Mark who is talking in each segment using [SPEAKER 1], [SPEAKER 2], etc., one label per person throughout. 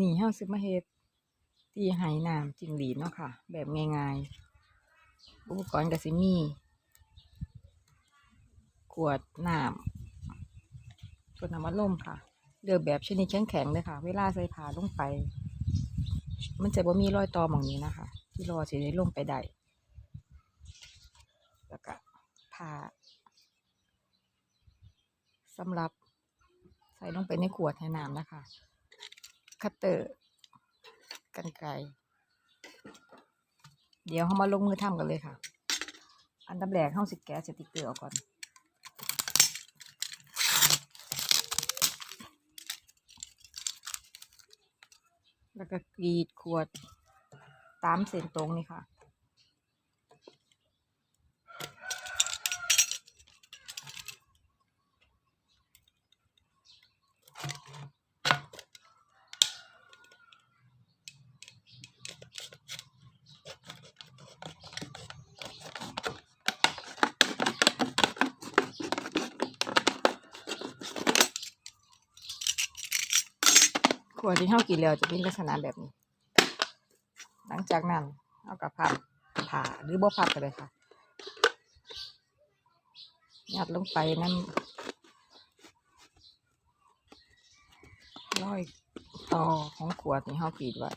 [SPEAKER 1] หนีห้าสิมาเฮ็ดที่ไหน้ำจิ้งหรีดเนาะค่ะ แบบง่ายๆอุปกรณ์ก็สิมีขวดน้ำขวดน้ำอัดลมค่ะเลือกแบบชนิดแข็งๆเลยค่ะ เวลาใส่ผ้าลงไป มันจะบ่มีรอยตอหมองนี้นะคะ ที่รอสิได้ลงไปได้แล้วก็ผ้าสำหรับใส่ลงไปในขวดให้น้ำนะคะ คัตเตอร์กันไกรเดี๋ยวเขามาลงมือทำกันเลยค่ะ อันดับแรกเข้าสิแกะสติกเกอร์ออกก่อน แล้วก็กรีดขวดตามเส้นตรงนี่ค่ะ ขวดที่เฮากินแล้วจะเป็นลักษณะแบบนี้ หลังจากนั้นเอากับพับผ่าหรือบ่พับก็ได้ค่ะยัดลงไปนั่นร้อยต่อของขวดที่เฮากีดไว้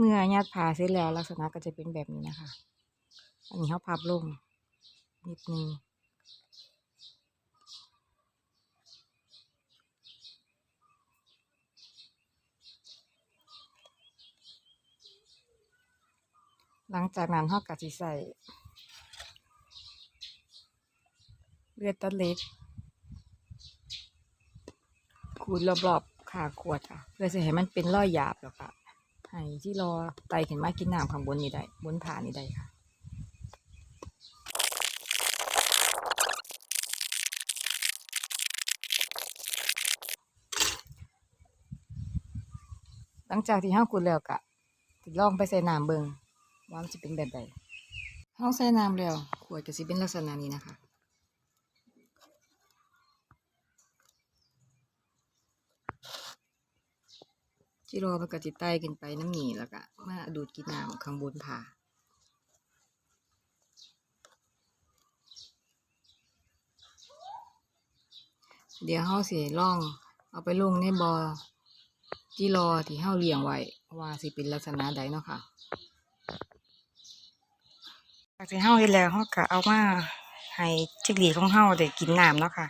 [SPEAKER 1] เมื่อยัดผ่าเสร็จแล้วลักษณะก็จะเป็นแบบนี้นะคะ อันนี้เขาพับลงนิดนึงหลังจากนั้นเขาก็จะใส่เลือดตัดเล็กขูดรอบๆขาขวดค่ะ เพื่อจะให้มันเป็นรอยหยาบแล้วค่ะ ให้ที่รอไตขึ้นมากินน้ำข้างบนนี่ได้บนผ่านี่ได้ค่ะหลังจากที่ห้าขุดแล้วกะสิดลองไปใส่น้ำเบิงว่ามันจะเป็นแบบใดห้าใส่น้ำแล้วขวดก็สิเป็นลักษณะนี้นะคะ จิโร่มันก็จิไต่ขึ้นไปน้ำหนีแล้วก็มาดูดกินน้ำข้างบนผาเดี๋ยวเฮาสิลอง เอาไปลงในบอ่อจิโร่ที่เฮาเลี้ยงไว้ว่าสิเป็นลักษณะใดเนาะค่ะจากที่เฮาเฮ็ดแล้วเฮาก็เอามาให้จิกหลีของเฮาได้กินน้ำเนาะค่ะ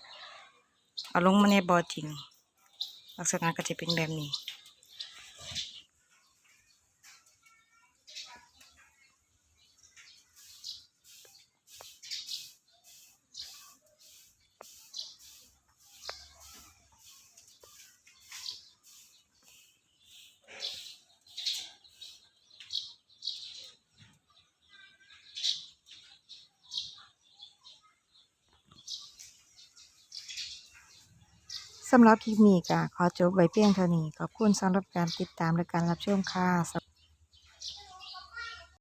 [SPEAKER 1] เอาลงมาในบ่อจริงลักษณะก็จะเป็นแบบนี้ สำหรับคลิปนี้ก็ขอจบไว้เพียงเท่านี้ ขอบคุณสำหรับการติดตามและการรับชมค่ะ